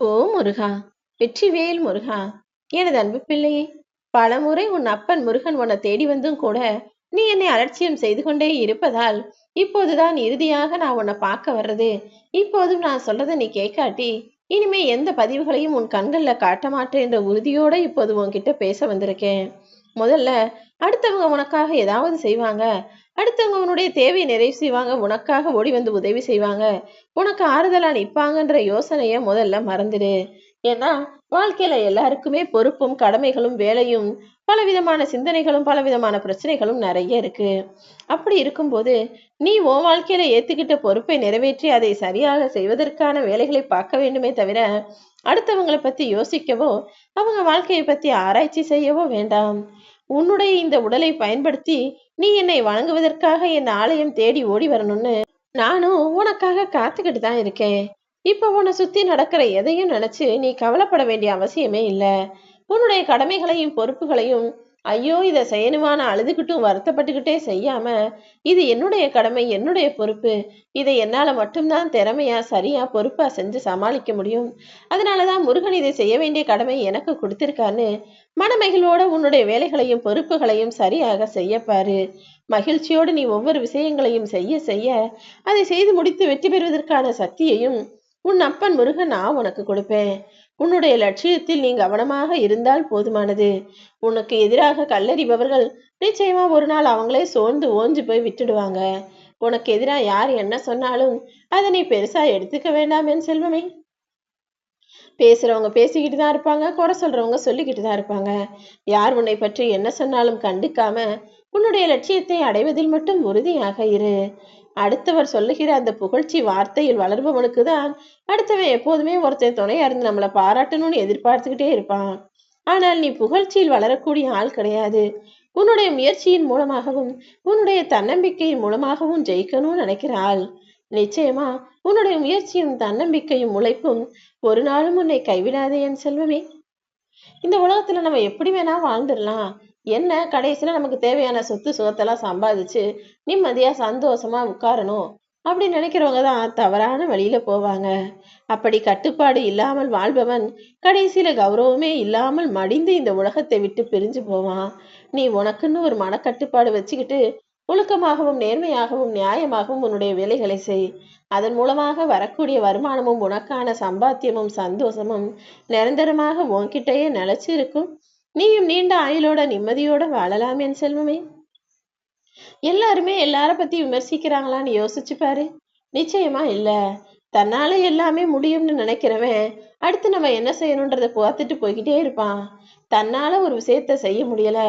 ஓ முருகா வெற்றிவேல் முருகா எனது அன்பு பிள்ளையே பலமுறை உன் அப்பன் முருகன் உன்னை தேடி வந்தும் கூட நீ என்னை அலட்சியம் செய்து கொண்டே இருப்பதால் இப்போதுதான் இறுதியாக நான் உன்னை பார்க்க வர்றது. இப்போதும் நான் சொல்றதை நீ கேட்காட்டி இனிமே எந்த பதிவுகளையும் உன் கண்கள்ல காட்ட மாட்டேன் என்ற உறுதியோட இப்போது உன்கிட்ட பேச வந்திருக்கேன். முதல்ல அடுத்தவங்க உனக்காக ஏதாவது செய்வாங்க. அடுத்தவங்க உன்னுடைய தேவையை நிறைவு செய்வாங்க. உனக்காக ஓடி வந்து உதவி செய்வாங்க. உனக்கு ஆறுதலா நிற்பாங்கன்ற யோசனைய முதல்ல மறந்துடு. ஏன்னா வாழ்க்கையில எல்லாருக்குமே பொறுப்பும் கடமைகளும் வேலையும் பலவிதமான சிந்தனைகளும் பலவிதமான பிரச்சனைகளும் நிறைய இருக்கு. அப்படி இருக்கும்போது நீ உன் வாழ்க்கையில ஏத்துக்கிட்ட பொறுப்பை நிறைவேற்றி அதை சரியாக செய்வதற்கான வேலைகளை பார்க்க வேண்டுமே தவிர அடுத்தவங்களை பத்தி யோசிக்கவோ அவங்க வாழ்க்கையை பத்தி ஆராய்ச்சி செய்யவோ வேண்டாம். உன்னுடைய இந்த உடலை பயன்படுத்தி நீ என்னை வணங்குவதற்காக என் ஆலயம் தேடி ஓடி வரணும்னு நானும் உனக்காக காத்துக்கிட்டு தான் இருக்கேன். இப்ப உன்னை சுத்தி நடக்கிற எதையும் நினைச்சு நீ கவலைப்பட வேண்டிய அவசியமே இல்ல. உன்னுடைய கடமைகளையும் பொறுப்புகளையும் ஐயோ இதை செய்யணுமான அழுதுகிட்டும் வருத்தப்பட்டுக்கிட்டே செய்யாம இது என்னுடைய கடமை என்னுடைய பொறுப்பு. இதை என்னால மட்டும்தான் திறமையா சரியா பொறுப்பா செஞ்சு சமாளிக்க முடியும். அதனாலதான் முருகன் இதை செய்ய வேண்டிய கடமை எனக்கு கொடுத்திருக்கான்னு மனமகிழ்வோட உன்னுடைய வேலைகளையும் பொறுப்புகளையும் சரியாக செய்யப்பாரு. மகிழ்ச்சியோடு நீ ஒவ்வொரு விஷயங்களையும் செய்ய செய்ய அதை செய்து முடித்து வெற்றி பெறுவதற்கான சக்தியையும் உன் அப்பன் முருகன் நான் உனக்கு கொடுப்பேன். உன்னுடைய லட்சியத்தில் நீ கவனமாக இருந்தால் போதுமானது. உனக்கு எதிராக கல்லறிபவர்கள் நிச்சயமா ஒரு நாள் அவங்களே சோர்ந்து ஓஞ்சு போய் விட்டுடுவாங்க. உனக்கு எதிராக யார் என்ன சொன்னாலும் அதை நீ பெருசா எடுத்துக்க வேண்டாம் என் செல்வமே. பேசுறவங்க பேசிக்கிட்டு தான் இருப்பாங்க குறை சொல்றவங்க சொல்லிக்கிட்டு தான் இருப்பாங்க. யார் உன்னை பற்றி என்ன சொன்னாலும் கண்டுக்காம உன்னுடைய லட்சியத்தை அடைவதில் மட்டும் உறுதியாக இரு. அடுத்தவர் சொல்லுகிற அந்த புகழ்ச்சி வார்த்தையில் வளர்பவனுக்கு தான் அடுத்தவன் எப்போதுமே ஒருத்தன் துணையா இருந்து நம்மளை பாராட்டணும்னு எதிர்பார்த்துக்கிட்டே இருப்பான். ஆனால் நீ புகழ்ச்சியில் வளரக்கூடிய ஆள் கிடையாது. உன்னுடைய முயற்சியின் மூலமாகவும் உன்னுடைய தன்னம்பிக்கையின் மூலமாகவும் ஜெயிக்கணும்னு நினைக்கிற ஆள். நிச்சயமா உன்னுடைய முயற்சியும் தன்னம்பிக்கையும் உழைப்பும் ஒரு நாளும் உன்னை கைவிடாதே என் செல்வமே. இந்த உலகத்துல நம்ம எப்படி வேணா வாழ்ந்துடலாம். என்ன? கடைசியில நமக்கு தேவையான சொத்து சுகத்தெல்லாம் சம்பாதிச்சு நிம்மதியா சந்தோஷமா உட்காரணும். அப்படி நினைக்கிறவங்க தான் தவறான வழியில போவாங்க. அப்படி கட்டுப்பாடு இல்லாமல் வாழ்பவன் கடைசியில கௌரவமே இல்லாமல் மடிந்து இந்த உலகத்தை விட்டு பிரிஞ்சு போவான். நீ உனக்குன்னு ஒரு மனக்கட்டுப்பாடு வச்சுக்கிட்டு ஒழுக்கமாகவும் நேர்மையாகவும் நியாயமாகவும் உன்னுடைய வேலைகளை செய். அதன் மூலமாக வரக்கூடிய வருமானமும் உனக்கான சம்பாத்தியமும் சந்தோஷமும் நிரந்தரமாக உன்கிட்டயே நிலச்சி இருக்கும். நீயும் நீண்ட ஆயுளோட நிம்மதியோட வாழலாம் என் செல்வமே. எல்லாருமே எல்லார பத்தி விமர்சிக்கிறாங்களான்னு யோசிச்சு பாரு. நிச்சயமா இல்ல. தன்னால எல்லாமே முடியும்னு நினைக்கிறவன் அடுத்து நம்ம என்ன செய்யணுன்றத பார்த்துட்டு போய்கிட்டே இருப்பான். தன்னால ஒரு விஷயத்த செய்ய முடியல.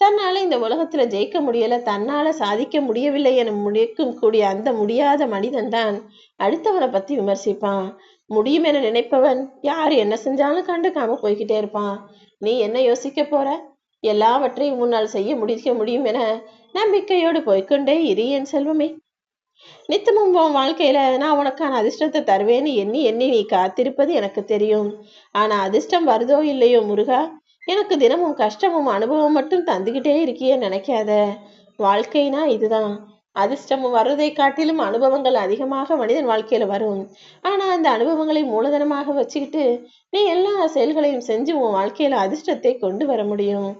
தன்னால இந்த உலகத்துல ஜெயிக்க முடியல. தன்னால சாதிக்க முடியவில்லை என முடிக்கும் கூடிய அந்த முடியாத மனிதன் தான் அடுத்தவனை பத்தி விமர்சிப்பான். முடியும் என நினைப்பவன் யார் என்ன செஞ்சாலும் கண்டுக்காம போய்கிட்டே இருப்பான். நீ என்ன யோசிக்க போற? எல்லாவற்றையும் உன்னால் செய்ய முடிக்க முடியும் என நம்பிக்கையோடு போய்கொண்டே இரு என் செல்வமே. நித்தமும் உன் வாழ்க்கையில நான் உனக்கான அதிர்ஷ்டத்தை தருவேன்னு எண்ணி எண்ணி நீ காத்திருப்பது எனக்கு தெரியும். ஆனா அதிர்ஷ்டம் வருதோ இல்லையோ முருகா? எனக்கு தினமும் கஷ்டமும் அனுபவம் மட்டும் தந்துகிட்டே இருக்கியே நினைக்காத. வாழ்க்கைனா இதுதான். அதிர்ஷ்டம் வர்றதை காட்டிலும் அனுபவங்கள் அதிகமாக மனிதன் வாழ்க்கையில வரும். ஆனா அந்த அனுபவங்களை மூலதனமாக வச்சுக்கிட்டு நீ எல்லா செயல்களையும் செஞ்சு உன் வாழ்க்கையில அதிர்ஷ்டத்தை கொண்டு வர முடியும்.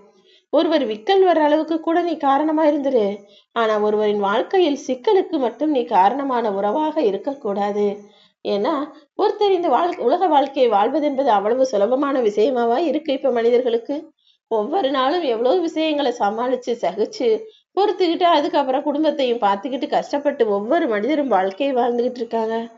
ஒருவர் விக்கல் வர்ற அளவுக்கு கூட நீ காரணமா இருந்துரு. ஆனா ஒருவரின் வாழ்க்கையில் சிக்கலுக்கு மட்டும் நீ காரணமான உறவாக இருக்கக்கூடாது. ஏன்னா ஒருத்தர் இந்த வாழ் உலக வாழ்க்கையை வாழ்வது என்பது அவ்வளவு சுலபமான விஷயமாவா இருக்கு இப்ப மனிதர்களுக்கு? ஒவ்வொரு நாளும் எவ்வளவு விஷயங்களை சமாளிச்சு சகிச்சு பொறுத்துக்கிட்டு அதுக்கப்புறம் குடும்பத்தையும் பார்த்துக்கிட்டு கஷ்டப்பட்டு ஒவ்வொரு மனிதரும் வாழ்க்கையை வாழ்ந்துகிட்டு இருக்காங்க.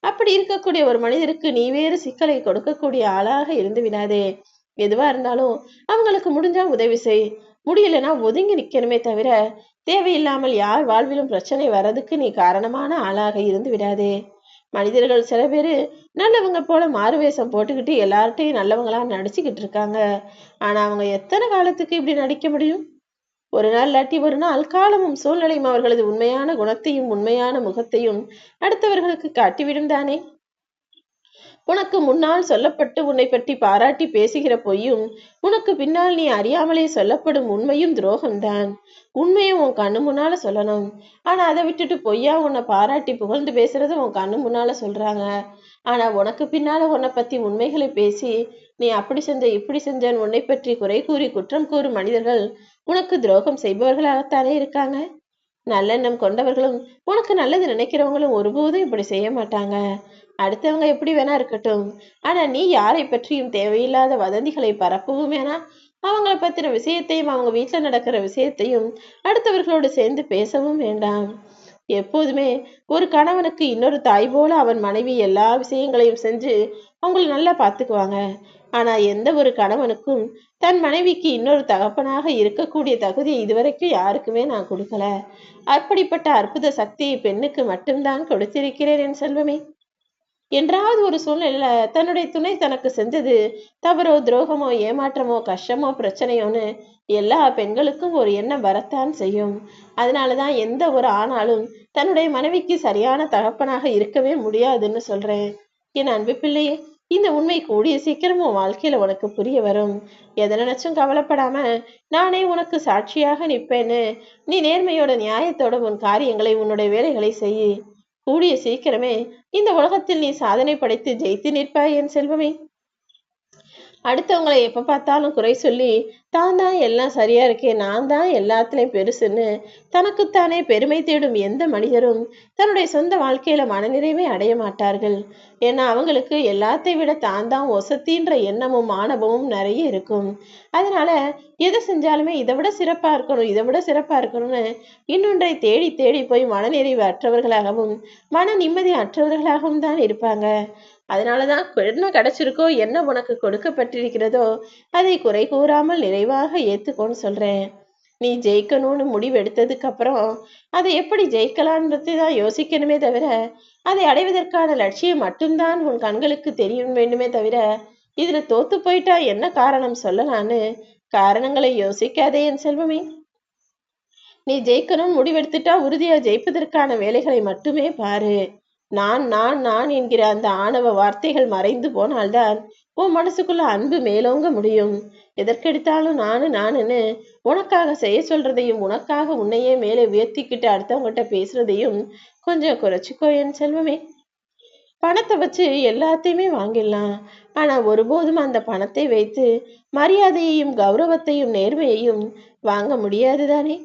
அப்படி இருக்கக்கூடிய ஒரு மனிதருக்கு நீ வேறு சிக்கலை கொடுக்கக்கூடிய ஆளாக இருந்து விடாதே. எதுவா இருந்தாலும் அவங்களுக்கு முடிஞ்சா உதவி செய். முடியலன்னா ஒதுங்கி நிக்கணுமே தவிர தேவையில்லாமல் யார் வாழ்விலும் பிரச்சனை வர்றதுக்கு நீ காரணமான ஆளாக இருந்து விடாதே. மனிதர்கள் சில பேரு நல்லவங்க போல மாறுவேஷம் போட்டுக்கிட்டு எல்லார்ட்டையும் நல்லவங்களா நடிச்சுக்கிட்டு இருக்காங்க. ஆனா அவங்க எத்தனை காலத்துக்கு இப்படி நடிக்க முடியும்? ஒரு நாள் இல்லாட்டி ஒரு நாள் காலமும் சூழ்நிலையும் அவர்களது உண்மையான குணத்தையும் உண்மையான முகத்தையும் அடுத்தவர்களுக்கு காட்டிவிடும் தானே? உனக்கு முன்னால் சொல்லப்பட்டு உன்னை பற்றி பாராட்டி பேசுகிற பொய்யும் உனக்கு பின்னால் நீ அறியாமலே சொல்லப்படும் உண்மையும் துரோகம்தான். உண்மையை உன் கண்ணு முன்னால சொல்லணும். ஆனா அதை விட்டுட்டு பொய்யா உன்னை பாராட்டி புகழ்ந்து பேசுறது உன் கண்ணு முன்னால சொல்றாங்க. ஆனா உனக்கு பின்னால உன்னை பத்தி உண்மைகளை பேசி நீ அப்படி செஞ்ச இப்படி செஞ்சன் உன்னை பற்றி குறை கூறி குற்றம் கூறும் மனிதர்கள் உனக்கு துரோகம் செய்பவர்களாகத்தானே இருக்காங்க. நல்லெண்ணம் கொண்டவர்களும் உனக்கு நல்லது நினைக்கிறவங்களும் ஒருபோதும் இப்படி செய்ய மாட்டாங்க. அடுத்தவங்க எப்படி வேணா இருக்கட்டும். ஆனா நீ யாரை பற்றியும் தேவையில்லாத வதந்திகளை பரப்பவும் வேணா. அவங்கள பத்தின விஷயத்தையும் அவங்க வீட்டுல நடக்கிற விஷயத்தையும் அடுத்தவர்களோடு சேர்ந்து பேசவும் வேண்டாம். எப்போதுமே ஒரு கணவனுக்கு இன்னொரு தாய் போல அவன் மனைவி எல்லா விஷயங்களையும் செஞ்சு அவங்களை நல்லா பார்த்துக்குவாங்க. ஆனா எந்த ஒரு கணவனுக்கும் தன் மனைவிக்கு இன்னொரு தகப்பனாக இருக்கக்கூடிய தகுதி இதுவரைக்கும் யாருக்குமே நான் கொடுக்கல. அப்படிப்பட்ட அற்புத சக்தியை பெண்ணுக்கு மட்டும்தான் கொடுத்திருக்கிறேன் என் செல்வமே. என்றாவது ஒரு சூழ்நிலையில தன்னுடைய துணை தனக்கு செஞ்சது தவறோ துரோகமோ ஏமாற்றமோ கஷ்டமோ பிரச்சனையோன்னு எல்லா பெண்களுக்கும் ஒரு எண்ணம் வரத்தான் செய்யும். அதனாலதான் எந்த ஒரு ஆணாலும் தன்னுடைய மனைவிக்கு சரியான தகப்பனாக இருக்கவே முடியாதுன்னு சொல்றேன். என் அன்பு பிள்ளையே இந்த உண்மை கூடிய சீக்கிரம் உன் வாழ்க்கையில உனக்கு புரிய வரும். எதை நினைச்சும் கவலைப்படாம நானே உனக்கு சாட்சியாக நிற்பேன்னு. நீ நேர்மையோட நியாயத்தோட உன் காரியங்களை உன்னுடைய வேலைகளை செய் கூடிய சீக்கிரமே இந்த உலகத்தில் நீ சாதனை படைத்து ஜெயித்து நிற்பாய் என் செல்வமே. அடுத்தவங்களை எப்ப பார்த்தாலும் குறை சொல்லி தான் தான் எல்லாம் சரியா இருக்கே நான் தான் எல்லாத்துலயும் பெருசுன்னு தனக்குத்தானே பெருமை தேடும் எந்த மனிதரும் தன்னுடைய சொந்த வாழ்க்கையில மனநிறைவே அடைய மாட்டார்கள். ஏன்னா அவங்களுக்கு எல்லாத்தை விட தான் தான் ஒசத்தின்ற எண்ணமும் ஆணவமும் நிறைய இருக்கும். அதனால எதை செஞ்சாலுமே இதை விட சிறப்பா இருக்கணும் இதை விட சிறப்பா இருக்கணும்னு இன்னொன்றை தேடி தேடி போய் மனநிறைவு அற்றவர்களாகவும் மன நிம்மதி அற்றவர்களாகவும் தான் இருப்பாங்க. அதனாலதான் என்ன கிடைச்சிருக்கோ என்ன உனக்கு கொடுக்கப்பட்டிருக்கிறதோ அதை குறை கூறாமல் நிறைவாக ஏத்துக்கோன்னு சொல்றேன். நீ ஜெயிக்கணும்னு முடிவெடுத்ததுக்கு அப்புறம் அதை எப்படி ஜெயிக்கலான்றதை தான் யோசிக்கணுமே தவிர அதை அடைவதற்கான லட்சியம் மட்டும்தான் உன் கண்களுக்கு தெரியும் வேண்டுமே தவிர இதுல தோத்து போயிட்டா என்ன காரணம் சொல்லலான்னு காரணங்களை யோசிக்காதே என் செல்வமே. நீ ஜெயிக்கணும்னு முடிவெடுத்துட்டா உறுதியா ஜெயிப்பதற்கான வேலைகளை மட்டுமே பாரு. நான் நான் நான் என்கிற அந்த ஆணவ வார்த்தைகள் மறைந்து போனால்தான் உன் மனசுக்குள்ள அன்பு மேலோங்க முடியும். எதற்கெடுத்தாலும் நானு நானுன்னு உனக்காக செய்ய சொல்றதையும் உனக்காக உன்னையே மேலே உயர்த்திக்கிட்டு அடுத்தவங்ககிட்ட பேசுறதையும் கொஞ்சம் குறைச்சிக்கோ என் செல்வமே. பணத்தை வச்சு எல்லாத்தையுமே வாங்கிடலாம். ஆனா ஒருபோதும் அந்த பணத்தை வைத்து மரியாதையையும் கௌரவத்தையும் நேர்மையையும் வாங்க முடியாது தானே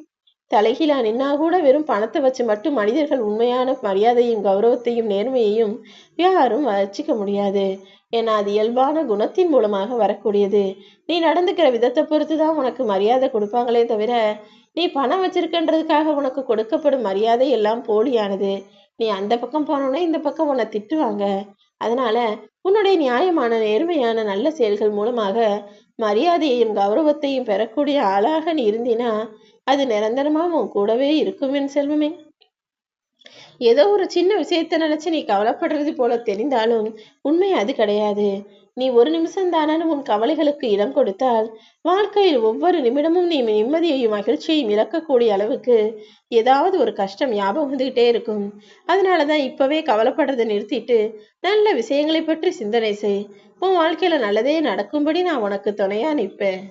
தலைகீழா நின்னா கூட வெறும் பணத்தை வச்சு மட்டும் மனிதர்கள் உண்மையான மரியாதையும் கௌரவத்தையும் நேர்மையையும் யாரும் வச்சிக்க முடியாது. ஏன்னா அது இயல்பான குணத்தின் மூலமாக வரக்கூடியது. நீ நடந்துக்கிற விதத்தை பொறுத்து தான் உனக்கு மரியாதை கொடுப்பாங்களே தவிர நீ பணம் வச்சிருக்கன்றதுக்காக உனக்கு கொடுக்கப்படும் மரியாதை எல்லாம் போலியானது. நீ அந்த பக்கம் போனோன்னே இந்த பக்கம் உன்னை திட்டுவாங்க. அதனால உன்னுடைய நியாயமான நேர்மையான நல்ல செயல்கள் மூலமாக மரியாதையையும் கௌரவத்தையும் பெறக்கூடிய ஆளாக நீ இருந்தினா அது நிரந்தரமா உன் கூடவே இருக்கும் என் செல்வமே. ஏதோ ஒரு சின்ன விஷயத்த நினைச்சு நீ கவலைப்படுறது போல தெரிந்தாலும் உண்மை அது கிடையாது. நீ ஒரு நிமிஷம் தானே உன் கவலைகளுக்கு இடம் கொடுத்தால் வாழ்க்கையில் ஒவ்வொரு நிமிடமும் நீ நிம்மதியையும் மகிழ்ச்சியையும் இழக்கக்கூடிய அளவுக்கு ஏதாவது ஒரு கஷ்டம் ஞாபகம் வந்துகிட்டே இருக்கும். அதனாலதான் இப்பவே கவலைப்படுறதை நிறுத்திட்டு நல்ல விஷயங்களை பற்றி சிந்தனை செய். உன் வாழ்க்கையில நல்லதே நடக்கும்படி நான் உனக்கு துணையா நிற்பேன்.